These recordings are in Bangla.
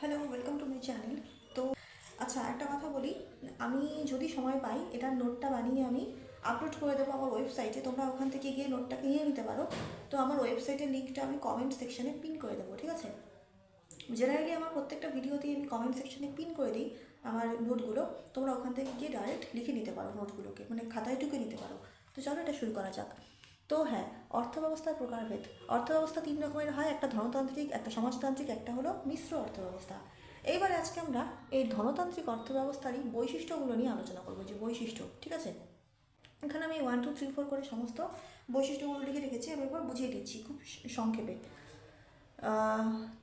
Hello welcome to my channel তো আচ্ছা একটা কথা বলি। আমি যদি সময় পাই, এটার নোটটা বানিয়ে আমি আপলোড করে দেবো আমার ওয়েবসাইটে তোমরা ওখান থেকে গিয়ে নোটটা নিয়ে নিতে পারো। তো আমার ওয়েবসাইটের লিঙ্কটা আমি কমেন্ট সেকশানে পিন করে দেবো, ঠিক আছে? জেনারেলি আমার প্রত্যেকটা ভিডিওতেই আমি কমেন্ট সেকশানে পিন করে দিই আমার নোটগুলো তোমরা ওখান থেকে গিয়ে ডাইরেক্ট লিখে নিতে পারো নোটগুলোকে মানে খাতায় ঢুকে নিতে পারো। তো চলো, এটা শুরু করা যাক। তো হ্যাঁ অর্থব্যবস্থার প্রকারভেদ। অর্থব্যবস্থা তিন রকমের হয়, একটা ধনতান্ত্রিক, একটা সমাজতান্ত্রিক, একটা হলো মিশ্র অর্থব্যবস্থা। এইবার আজকে আমরা এই ধনতান্ত্রিক অর্থব্যবস্থারই বৈশিষ্ট্যগুলো নিয়ে আলোচনা করব, যে বৈশিষ্ট্য, ঠিক আছে? এখানে আমি ওয়ান টু থ্রি ফোর করে সমস্ত বৈশিষ্ট্যগুলো লিখে রেখেছি আমি একবার বুঝিয়ে দিচ্ছি খুব সংক্ষেপে।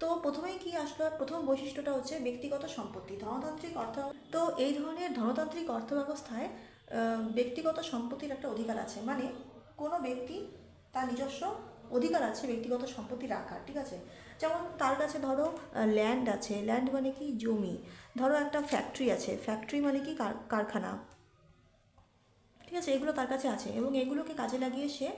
তো প্রথমেই কি আসলো? প্রথম বৈশিষ্ট্যটা হচ্ছে ব্যক্তিগত সম্পত্তি, ধনতান্ত্রিক অর্থ, তো এই ধরনের ধনতান্ত্রিক অর্থব্যবস্থায় ব্যক্তিগত সম্পত্তির একটা অধিকার আছে। মানে কোনো ব্যক্তি তার নিজস্ব অধিকার আছে, ব্যক্তিগত সম্পত্তি রাখার, ঠিক আছে? যেমন তার কাছে ধরো ল্যান্ড আছে। ল্যান্ড মানে কি? জমি। ধরো একটা ফ্যাক্টরি আছে। ফ্যাক্টরি মানে কি? কার- কারখানা। ঠিক আছে? এগুলো তার কাছে আছে এবং এগুলোকে কাজে লাগিয়ে সে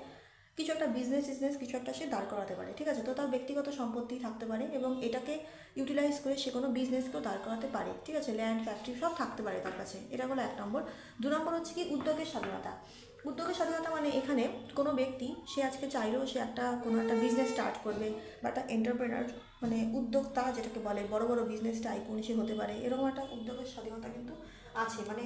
কিছু একটা বিজনেস টিজনেস কিছু একটা সে দাঁড় করাতে পারে। ঠিক আছে? তো তার ব্যক্তিগত সম্পত্তি থাকতে পারে এবং এটাকে ইউটিলাইজ করে সে কোনো বিজনেসকেও দাঁড় করাতে পারে। ঠিক আছে? ল্যান্ড ফ্যাক্টরি সব থাকতে পারে তার কাছে। এটা হলো এক নম্বর। দু নম্বর হচ্ছে কি? উদ্যোগের স্বাধীনতা। উদ্যোগের স্বাধীনতা মানে এখানে কোনো ব্যক্তি, সে আজকে চাইলেও সে একটা, কোনো একটা বিজনেস স্টার্ট করবে বা একটা এন্টারপ্রেনার মানে উদ্যোক্তা যেটাকে বলে, বড় বড় বিজনেস টাইকুন সে হতে পারে, এরকম একটা উদ্যোগের স্বাধীনতা কিন্তু আছে। মানে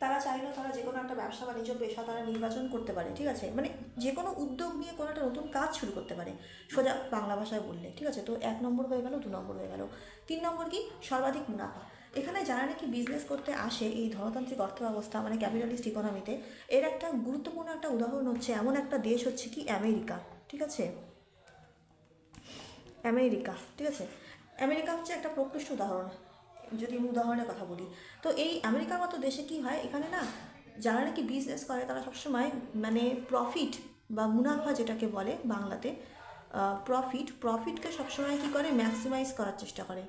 তারা চাইলেও তারা যে কোনো একটা ব্যবসা বাণিজ্য পেশা তারা নির্বাচন করতে পারে, ঠিক আছে? মানে যে কোনো উদ্যোগ নিয়ে কোনো একটা নতুন কাজ শুরু করতে পারে, সোজা বাংলা ভাষায় বললে, ঠিক আছে? তো এক নম্বর হয়ে গেল, দু নম্বর হয়ে গেল। তিন নম্বর কি? সর্বাধিক মুনাফা। এখানে যারা নাকি বিজনেস করতে আসে এই ধনতান্ত্রিক অর্থব্যবস্থা মানে ক্যাপিটালিস্ট ইকোনমিতে এর একটা গুরুত্বপূর্ণ একটা উদাহরণ হচ্ছে এমন একটা দেশ হচ্ছে কি আমেরিকা, ঠিক আছে? আমেরিকা, ঠিক আছে? আমেরিকা হচ্ছে একটা প্রকৃষ্ট উদাহরণ, যদি আমি উদাহরণের কথা বলি। তো এই আমেরিকার মতো দেশে কি হয়? এখানে না, যারা নাকি বিজনেস করে, তারা সবসময় মানে প্রফিট বা মুনাফা যেটাকে বলে বাংলাতে প্রফিট প্রফিটকে সবসময় কি করে? ম্যাক্সিমাইজ করার চেষ্টা করে।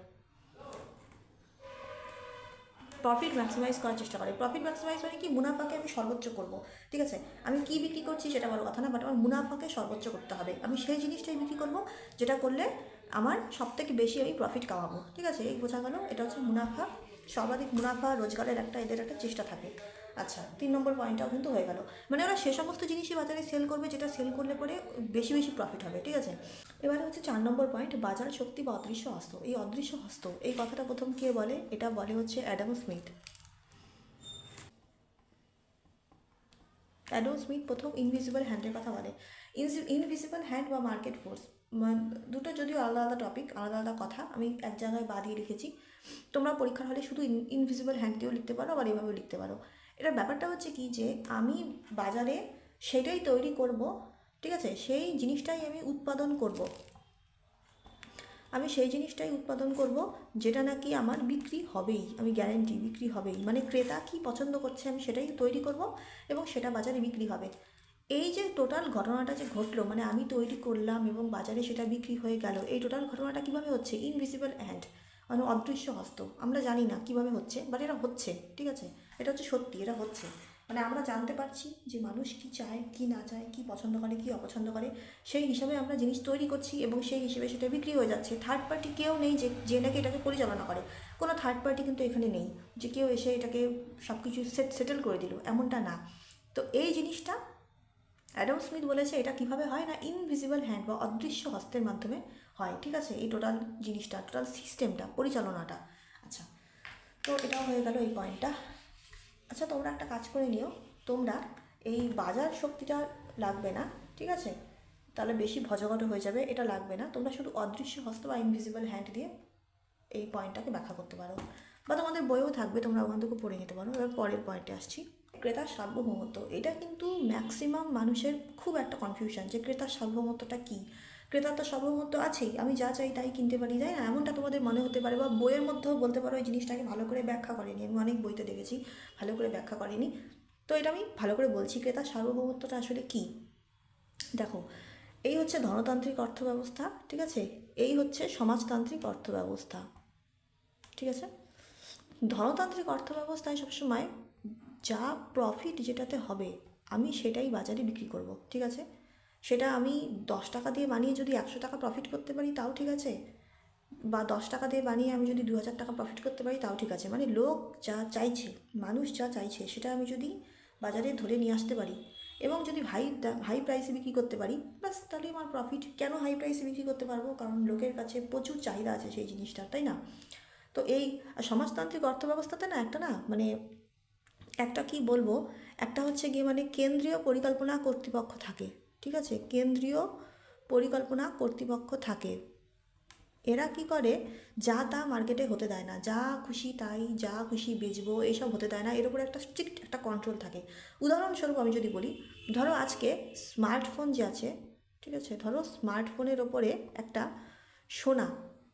প্রফিট ম্যাক্সিমাইজ করার চেষ্টা করে। প্রফিট ম্যাক্সিমাইজ মানে কি? মুনাফাকে আমি সর্বোচ্চ করব। ঠিক আছে? আমি কি বিক্রি করছি সেটা বড় কথা না বাট আমার মুনাফাকে সর্বোচ্চ করতে হবে। আমি সেই জিনিসটাই বিক্রি করব যেটা করলে আমার সব থেকে বেশি আমি প্রফিট কামাবো। ঠিক আছে? এই বোঝা গেল? এটা হচ্ছে মুনাফা। সর্বাধিক মুনাফা রোজগারের একটা, এদের একটা চেষ্টা থাকে। আচ্ছা তিন নম্বর পয়েন্টটাও কিন্তু হয়ে গেল। মানে ওরা সে সমস্ত জিনিসই বাজারে সেল করবে, যেটা সেল করলে পরে বেশি বেশি প্রফিট হবে, ঠিক আছে? এবারে হচ্ছে চার নম্বর পয়েন্ট বাজার শক্তি বা অদৃশ্য হস্ত। এই অদৃশ্য হস্ত, এই কথাটা প্রথম কে বলে? এটা বলে হচ্ছে অ্যাডাম স্মিথ অ্যাডাম স্মিথ প্রথম ইনভিজিবল হ্যান্ডের কথা বলে। ইনভিজিবল হ্যান্ড বা মার্কেট ফোর্স দুটো যদিও আলাদা আলাদা টপিক আলাদা আলাদা কথা, আমি এক জায়গায় বাদিয়ে রেখেছি। তোমরা পরীক্ষার হলে শুধু ইনভিজিবল হ্যান্ড দিয়েও লিখতে পারো, আবার এইভাবেও লিখতে পারো। এটার ব্যাপারটা হচ্ছে কি যে আমি বাজারে সেটাই তৈরি করব, ঠিক আছে? সেই জিনিসটাই আমি উৎপাদন করব। আমি সেই জিনিসটাই উৎপাদন করব যেটা নাকি আমার বিক্রি হবেই, আমি গ্যারেন্টি বিক্রি হবেই। মানে ক্রেতা কি পছন্দ করছে আমি সেটাই তৈরি করব এবং সেটা বাজারে বিক্রি হবে। এই যে টোটাল ঘটনাটা যে ঘটলো মানে আমি তৈরি করলাম এবং বাজারে সেটা বিক্রি হয়ে গেল, এই টোটাল ঘটনাটা কীভাবে হচ্ছে? ইনভিজিবল হ্যান্ড মানে অদৃশ্য হস্ত। আমরা জানি না কীভাবে হচ্ছে বাট এটা হচ্ছে, ঠিক আছে? এটা হচ্ছে সত্যি, এটা হচ্ছে। মানে আমরা জানতে পারছি যে মানুষ কি চায়, কি না চায়, কি পছন্দ করে, কি অপছন্দ করে। সেই হিসাবে আমরা জিনিস তৈরি করছি এবং সেই হিসেবে সেটা বিক্রি হয়ে যাচ্ছে। থার্ড পার্টি কেউ নেই যে যে নাকি এটাকে পরিচালনা করে। কোনো থার্ড পার্টি কিন্তু এখানে নেই যে কেউ এসে এটাকে সব কিছু সেট সেটেল করে দিল, এমনটা না। তো এই জিনিসটা অ্যাডাম স্মিথ বলেছে, এটা কীভাবে হয় না? ইনভিজিবল হ্যান্ড বা অদৃশ্য হস্তের মাধ্যমে হয়। ঠিক আছে? এই টোটাল জিনিসটা টোটাল সিস্টেমটা পরিচালনাটা। আচ্ছা তো এটাও হয়ে গেল এই পয়েন্টটা আচ্ছা তোমরা একটা কাজ করে নিও। তোমরা এই বাজার শক্তিটা লাগবে না, ঠিক আছে? তাহলে বেশি ভজঘট হয়ে যাবে, এটা লাগবে না। তোমরা শুধু অদৃশ্য হস্ত বা ইনভিজিবল হ্যান্ড দিয়ে এই পয়েন্টটাকে ব্যাখ্যা করতে পারো। বা তোমাদের বইও থাকবে, তোমরা ওখান থেকে পড়ে নিতে পারো। এবার পরের পয়েন্টে আসছি। ক্রেতার সার্বভৌমত্ব, এটা কিন্তু ম্যাক্সিমাম মানুষের খুব একটা কনফিউশন যে ক্রেতার সার্বভৌমত্বটা কী? ক্রেতার তো সার্বভৌমত্ব আছেই, আমি যা চাই তাই কিনতে পারি, তাই না? এমনটা তোমাদের মনে হতে পারে বা বইয়ের মধ্যেও বলতে পারো এই জিনিসটাকে ভালো করে ব্যাখ্যা করেনি। আমি অনেক বইতে দেখেছি, ভালো করে ব্যাখ্যা করেনি। তো এটা আমি ভালো করে বলছি ক্রেতার সার্বভৌমত্বটা আসলে কী? দেখো, এই হচ্ছে ধনতান্ত্রিক অর্থব্যবস্থা, ঠিক আছে? এই হচ্ছে সমাজতান্ত্রিক অর্থব্যবস্থা, ঠিক আছে? ধনতান্ত্রিক অর্থব্যবস্থায় সবসময় যা প্রফিট যেটাতে হবে, আমি সেটাই বাজারে বিক্রি করব, ঠিক আছে? সেটা আমি দশ টাকা দিয়ে বানিয়ে যদি একশো টাকা প্রফিট করতে পারি, তাও ঠিক আছে। বা দশ টাকা দিয়ে বানিয়ে আমি যদি দু হাজার টাকা প্রফিট করতে পারি, তাও ঠিক আছে। মানে লোক যা চাইছে, মানুষ যা চাইছে, সেটা আমি যদি বাজারে ধরে নিয়ে আসতে পারি। এবং যদি হাই হাই প্রাইসে বিক্রি করতে পারি বাস তাহলে আমার প্রফিট কেন হাই প্রাইসে বিক্রি করতে পারব? কারণ লোকের কাছে প্রচুর চাহিদা আছে সেই জিনিসটার, তাই না? তো এই সমাজতান্ত্রিক অর্থ ব্যবস্থাতে না একটা না মানে একটা কি বলব? একটা হচ্ছে গিয়ে মানে কেন্দ্রীয় পরিকল্পনা কর্তৃপক্ষ থাকে। ঠিক আছে? কেন্দ্রীয় পরিকল্পনা কর্তৃপক্ষ থাকে। এরা কি করে? যা তা মার্কেটে হতে দেয় না। যা খুশি তাই, যা খুশি বেচবো এইসব হতে দেয় না। এর উপরে একটা স্ট্রিক্ট একটা কন্ট্রোল থাকে। উদাহরণস্বরূপ আমি যদি বলি, ধরো আজকে স্মার্টফোন যে আছে, ঠিক আছে? ধরো স্মার্টফোনের ওপরে একটা সোনা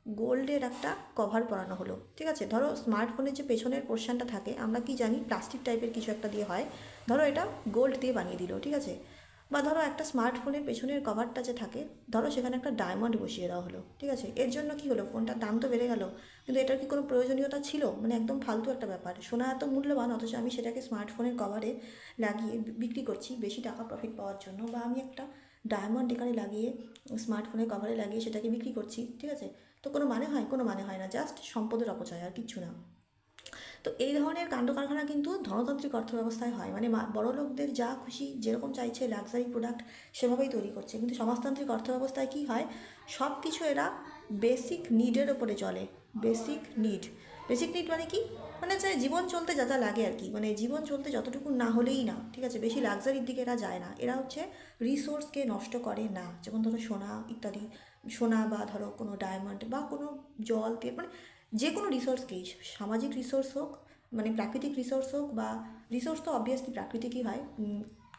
গোল্ডের একটা কভার পরানো হলো। ঠিক আছে? ধরো স্মার্টফোনের যে পেছনের পোর্শনটা থাকে, আমরা কি জানি? প্লাস্টিক টাইপের কিছু একটা দিয়ে হয়। ধরো এটা গোল্ড দিয়ে বানিয়ে দিল, ঠিক আছে? বা ধরো একটা স্মার্টফোনের পেছনের কভারটা যে থাকে, ধরো সেখানে একটা ডায়মন্ড বসিয়ে দেওয়া হলো, ঠিক আছে? এর জন্য কি হলো? ফোনটার দাম তো বেড়ে গেল, কিন্তু এটার কি কোনো প্রয়োজনীয়তা ছিল? মানে একদম ফালতু একটা ব্যাপার। সোনা এত মূল্যবান, অথচ আমি সেটাকে স্মার্টফোনের কভারে লাগিয়ে বিক্রি করছি বেশি টাকা প্রফিট পাওয়ার জন্য, বা আমি একটা ডায়মন্ড এখানে লাগিয়ে স্মার্টফোনের কভারে লাগিয়ে সেটাকে বিক্রি করছি, ঠিক আছে? তো কোনো মানে হয়? কোনো মানে হয় না জাস্ট সম্পদের অপচয় আর কিচ্ছু না। তো এই ধরনের কাণ্ড কারখানা কিন্তু ধনতান্ত্রিক অর্থ ব্যবস্থায় হয়। মানে বড় লোকদের যা খুশি, যেরকম চাইছে লাক্সারি প্রোডাক্ট সেভাবেই তৈরি করছে। কিন্তু সমাজতান্ত্রিক অর্থ ব্যবস্থায় কী হয়? সব কিছু এরা বেসিক নিডের ওপরে চলে। বেসিক নিড বেসিক নিড মানে কি? মানে যে জীবন চলতে যা যা লাগে আর কি। মানে জীবন চলতে যতটুকু না হলেই না, ঠিক আছে? বেশি লাক্সারির দিকে এরা যায় না। এরা হচ্ছে রিসোর্সকে নষ্ট করে না। যেমন ধরো সোনা ইত্যাদি। সোনা বা ধরো কোনো ডায়মন্ড বা কোনো জল তেল মানে যে কোনো রিসোর্সকেই সামাজিক রিসোর্স হোক মানে প্রাকৃতিক রিসোর্স হোক বা রিসোর্স তো অবভিয়াসলি প্রাকৃতিকই হয়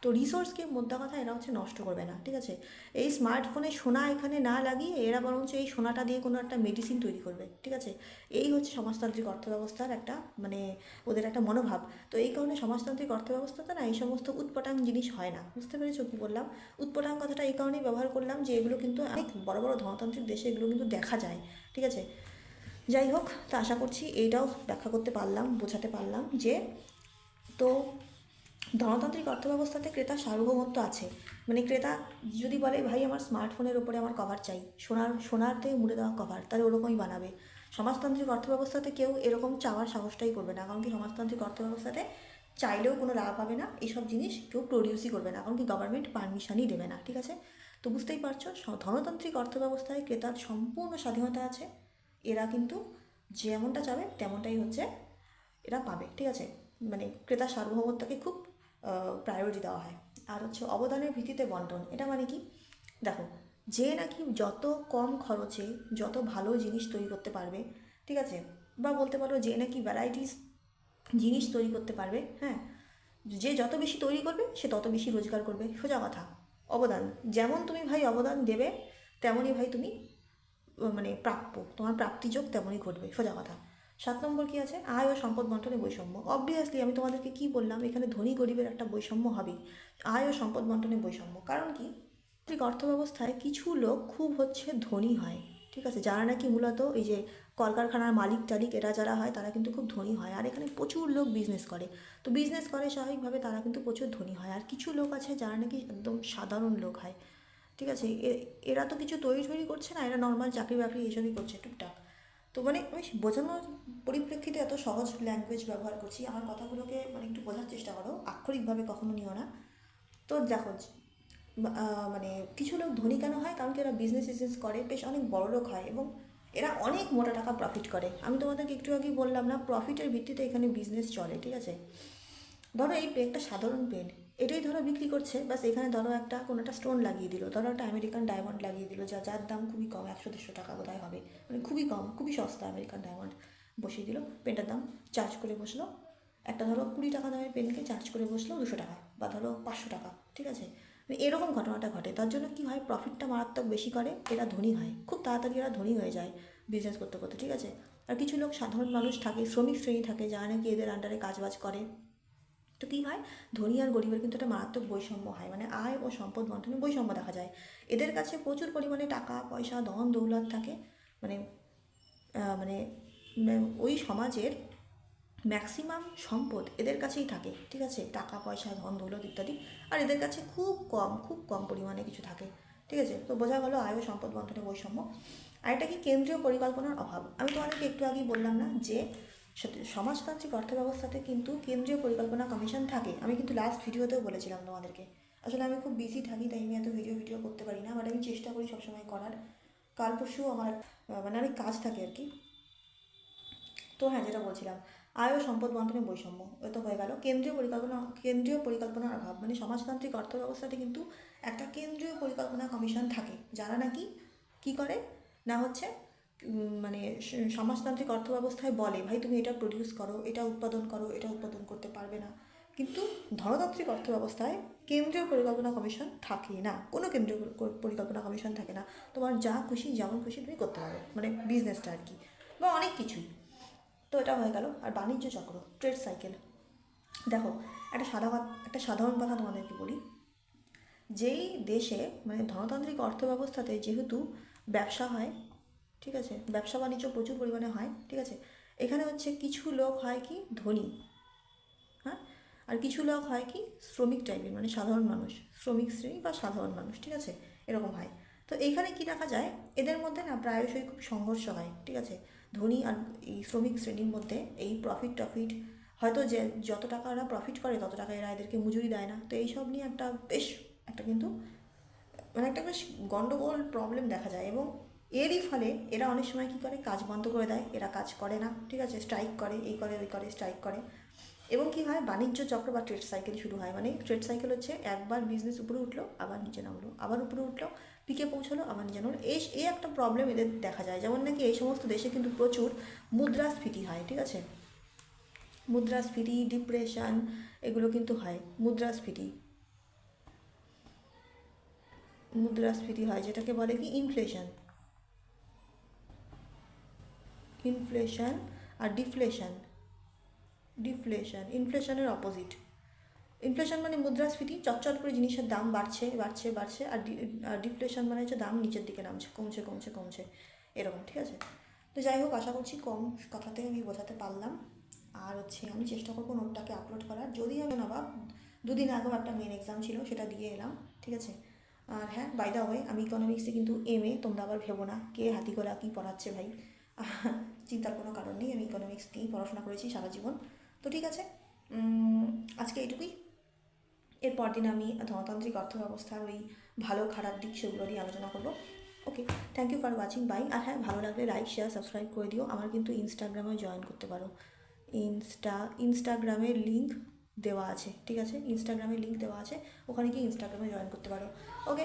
তো রিসোর্সকে মোদ্দা কথা এরা হচ্ছে নষ্ট করবে না, ঠিক আছে? এই স্মার্টফোনে সোনা এখানে না লাগিয়ে এরা বরঞ্চ এই সোনাটা দিয়ে কোনো একটা মেডিসিন তৈরি করবে, ঠিক আছে? এই হচ্ছে সমাজতান্ত্রিক অর্থব্যবস্থার একটা মানে ওদের একটা মনোভাব। তো এই কারণে সমাজতান্ত্রিক অর্থব্যবস্থাতে না এই সমস্ত উৎপটাং জিনিস হয় না, বুঝতে পেরেছ কী বললাম? উৎপটাং কথাটা এই কারণেই ব্যবহার করলাম যে এগুলো কিন্তু অনেক বড় বড় ধনতান্ত্রিক দেশে এগুলো কিন্তু দেখা যায়, ঠিক আছে? যাই হোক, তা আশা করছি এইটাও ব্যাখ্যা করতে পারলাম, বোঝাতে পারলাম যে তো ধনতান্ত্রিক অর্থব্যবস্থাতে ক্রেতা সার্বভৌমত্ব আছে। মানে ক্রেতা যদি বলে, ভাই, আমার স্মার্টফোনের ওপরে আমার কভার চাই, সোনার সোনারতে মুড়ে দেওয়া কভার তাহলে ওরকমই বানাবে। সমাজতান্ত্রিক অর্থব্যবস্থাতে কেউ এরকম চাওয়ার সাহসটাই করবে না, কারণ কি সমাজতান্ত্রিক অর্থব্যবস্থাতে চাইলেও কোনো লাভ হবে না এইসব জিনিস কেউ প্রডিউসই করবে না, কারণ কি গভর্নমেন্ট পারমিশনই দেবে না, ঠিক আছে? তো বুঝতেই পারছ ধনতান্ত্রিক অর্থব্যবস্থায় ক্রেতার সম্পূর্ণ স্বাধীনতা আছে। এরা কিন্তু যেমনটা চাবে, তেমনটাই হচ্ছে এরা পাবে, ঠিক আছে? মানে ক্রেতা সার্বভৌমত্বকে খুব প্রায়োরিটি দেওয়া হয়। আর হচ্ছে অবদানের ভিত্তিতে বন্টন, এটা মানে কি? দেখো, যে নাকি যত কম খরচে যত ভালো জিনিস তৈরি করতে পারবে, ঠিক আছে? বা বলতে পারো যে নাকি ভ্যারাইটিস জিনিস তৈরি করতে পারবে হ্যাঁ? যে যত বেশি তৈরি করবে, সে তত বেশি রোজগার করবে, সোজা কথা, অবদান। যেমন তুমি ভাই অবদান দেবে, তেমনই ভাই তুমি মানে প্রাপ্য। তোমার প্রাপ্তিযোগ তেমনই ঘটবে। সোজা কথা। সাত নম্বর কি আছে? আয় ও সম্পদ বন্টনে বৈষম্য। অবভিয়াসলি আমি তোমাদেরকে কি বললাম? এখানে ধনী গরিবের একটা বৈষম্য হবেই। আয় ও সম্পদ বন্টনে বৈষম্য। কারণ কি? ঠিক অর্থব্যবস্থায় কিছু লোক খুব হচ্ছে ধনী হয়। ঠিক আছে? যারা নাকি মূলত এই যে কলকারখানার মালিক টালিক এরা যারা হয়, তারা কিন্তু খুব ধনী হয়। আর এখানে প্রচুর লোক বিজনেস করে। তো বিজনেস করে স্বাভাবিকভাবে তারা কিন্তু প্রচুর ধনী হয়। আর কিছু লোক আছে যারা নাকি একদম সাধারণ লোক হয়। ঠিক আছে এরা তো কিছু তৈরি তৈরি করছে না, এরা নর্মাল চাকরি বাকরি এইসবই করছে টুকটাক। তো মানে আমি বোঝানোর পরিপ্রেক্ষিতে এত সহজ ল্যাঙ্গুয়েজ ব্যবহার করছি, আমার কথাগুলোকে মানে একটু বোঝার চেষ্টা করো, আক্ষরিকভাবে কখনো নিও না। তো দেখো মানে কিছু লোক ধনী কেন হয়? কারণ কি এরা বিজনেস টিজনেস করে, বেশ অনেক বড় লোক হয় এবং এরা অনেক মোটা টাকা প্রফিট করে। আমি তোমাদেরকে একটু আগেই বললাম না প্রফিটের ভিত্তিতে এখানে বিজনেস চলে, ঠিক আছে? ধরো এই পেনটা সাধারণ পেন এটাই ধরো বিক্রি করছে, বাস এখানে ধরো একটা, কোনো একটা স্টোন লাগিয়ে দিল, ধরো একটা আমেরিকান ডায়মন্ড লাগিয়ে দিল, যা, যার দাম খুবই কম, একশো, দেড়শো টাকা বোধহয় হবে। মানে খুবই কম, খুবই সস্তা আমেরিকান ডায়মন্ড বসিয়ে দিল। পেনটার দাম চার্জ করে বসল। একটা ধরো কুড়ি টাকা দামের পেনকে চার্জ করে বসল দুশো টাকা, বা ধরো পাঁচশো টাকা, ঠিক আছে? মানে এরকম ঘটনাটা ঘটে। তার জন্য কী হয় প্রফিটটা মারাত্মক বেশি করে, এরা ধনী হয়। খুব তাড়াতাড়ি এরা ধনী হয়ে যায় বিজনেস করতে করতে, ঠিক আছে? আর কিছু লোক সাধারণ মানুষ থাকে, শ্রমিক শ্রেণি থাকে, যারা নাকি এদের আন্ডারে কাজবাজ করে। তো কী হয়? ধনী আর গরিবের কিন্তু একটা মারাত্মক বৈষম্য হয়। মানে আয় ও সম্পদ বন্টনে বৈষম্য দেখা যায়। এদের কাছে প্রচুর পরিমাণে টাকা, পয়সা, ধন, দৌলত থাকে। মানে মানে ওই সমাজের ম্যাক্সিমাম সম্পদ এদের কাছেই থাকে, ঠিক আছে? টাকা, পয়সা, ধন, দৌলত ইত্যাদি। আর এদের কাছে খুব কম খুব কম পরিমাণে কিছু থাকে, ঠিক আছে? তো বোঝা গেল আয় ও সম্পদ বন্টনে বৈষম্য। আর এটা কি? কেন্দ্রীয় পরিকল্পনার অভাব। আমি তোমাদেরকে একটু আগেই বললাম না যে সমাজতান্ত্রিক অর্থ ব্যবস্থাতে কিন্তু কেন্দ্রীয় পরিকল্পনা কমিশন থাকে। আমি কিন্তু লাস্ট ভিডিওতেও বলেছিলাম তোমাদেরকে। আসলে আমি খুব বিজি থাকি, তাই আমি এত ভিডিও ভিডিও করতে পারি না বাট আমি চেষ্টা করি সবসময় করার। কাল পরশু আমার মানে অনেক কাজ থাকে আর কি। তো হ্যাঁ যেটা বলছিলাম, আয় ও সম্পদ বন্টনের বৈষম্য তো হয়ে গেল। কেন্দ্রীয় পরিকল্পনা, কেন্দ্রীয় পরিকল্পনার অভাব মানে সমাজতান্ত্রিক অর্থ ব্যবস্থাতে কিন্তু একটা কেন্দ্রীয় পরিকল্পনা কমিশন থাকে, যারা নাকি কি করে? না হচ্ছে মানে সমাজতান্ত্রিক অর্থ ব্যবস্থায় বলে, ভাই, তুমি এটা প্রডিউস করো, এটা উৎপাদন করো, এটা উৎপাদন করতে পারবে না। কিন্তু ধনতান্ত্রিক অর্থ ব্যবস্থায় কেন্দ্রীয় পরিকল্পনা কমিশন থাকে না। কোনো কেন্দ্রীয় পরিকল্পনা কমিশন থাকে না। তোমার যা খুশি, যেমন খুশি তুমি করতে পারো। মানে বিজনেসটা আর কি বা অনেক কিছুই। তো এটা হয়ে গেল। আর বাণিজ্য চক্র ট্রেড সাইকেল দেখো, একটা সাধারণ একটা সাধারণ কথা তোমাদেরকে বলি। যেই দেশে মানে ধনতান্ত্রিক অর্থ ব্যবস্থাতে যেহেতু ব্যবসা হয় ঠিক আছে? ব্যবসা বাণিজ্য প্রচুর পরিমাণে হয়, ঠিক আছে? এখানে হচ্ছে কিছু লোক হয় কি? ধনী। হ্যাঁ? আর কিছু লোক হয় কি? শ্রমিক টাইপের মানে সাধারণ মানুষ। শ্রমিক শ্রেণি বা সাধারণ মানুষ, ঠিক আছে? এরকম হয়। তো এইখানে কি দেখা যায়? এদের মধ্যে না প্রায়শই খুব সংঘর্ষ হয়, ঠিক আছে? ধনী আর এই শ্রমিক শ্রেণির মধ্যে এই প্রফিট টফিট, হয়তো যে যত টাকা ওরা প্রফিট করে, তত টাকা এরা এদেরকে মজুরি দেয় না। তো এইসব নিয়ে একটা বেশ, একটা কিন্তু মানে একটা বেশ গণ্ডগোল প্রবলেম দেখা যায়। এবং এরই ফলে এরা অনেক সময় কী করে? কাজ বন্ধ করে দেয়। এরা কাজ করে না। ঠিক আছে? স্ট্রাইক করে। এই করে, ওই করে স্ট্রাইক করে। এবং কী হয়? বাণিজ্য চক্র বা ট্রেড সাইকেল শুরু হয়। মানে ট্রেড সাইকেল হচ্ছে একবার বিজনেস উপরে উঠল, আবার নিচে নামলো, আবার উপরে উঠল পিকে পৌঁছলো, আবার নিচে নামলো। এই এই একটা প্রবলেম এদের দেখা যায়। যেমন নাকি এই সমস্ত দেশে কিন্তু প্রচুর মুদ্রাস্ফীতি হয়। ঠিক আছে? মুদ্রাস্ফীতি ডিপ্রেশন এগুলো কিন্তু হয়। মুদ্রাস্ফীতি। মুদ্রাস্ফীতি হয়, যেটাকে বলে কি? ইনফ্লেশন ইনফ্লেশন আর ডিফ্লেশন ডিফ্লেশন ইনফ্লেশনের অপোজিট ইনফ্লেশন মানে মুদ্রাস্ফীতি চটচট করে জিনিসের দাম বাড়ছে বাড়ছে বাড়ছে, আর ডিফ্লেশন মানে হচ্ছে দাম নিচের দিকে নামছে, কমছে কমছে কমছে, এরকম, ঠিক আছে? তো যাই হোক, আশা করছি কম কথাতে আমি বোঝাতে পারলাম। আর হচ্ছে আমি চেষ্টা করব নোটটাকে আপলোড করার। যদি আমি না বা, দুদিন আগেও একটা মেন এক্সাম ছিল, সেটা দিয়ে এলাম, ঠিক আছে? আর হ্যাঁ বাই দা ওয়ে আমি ইকোনমিক্সে কিন্তু এম এ তোমরা আবার ভেবো না, কে হাতিগোলা কী পড়াচ্ছে ভাই? চিন্তার কোনো কারণ নেই, আমি ইকোনমিক্স নিয়েই পড়াশোনা করেছি সারা জীবন। তো ঠিক আছে আজকে এইটুকুই। এরপর দিন আমি ধনতান্ত্রিক অর্থব্যবস্থার ওই ভালো খারাপ দিক সেগুলো নিয়ে আলোচনা করব। Okay thank you for watching bye আর হ্যাঁ ভালো লাগলে লাইক শেয়ার সাবস্ক্রাইব করে দিও। আমার কিন্তু ইনস্টাগ্রামে জয়েন করতে পারো। ইনস্টা ইনস্টাগ্রামের লিঙ্ক দেওয়া আছে, ঠিক আছে? ইনস্টাগ্রামের লিঙ্ক দেওয়া আছে। ওখানে গিয়ে ইনস্টাগ্রামে জয়েন করতে পারো। ওকে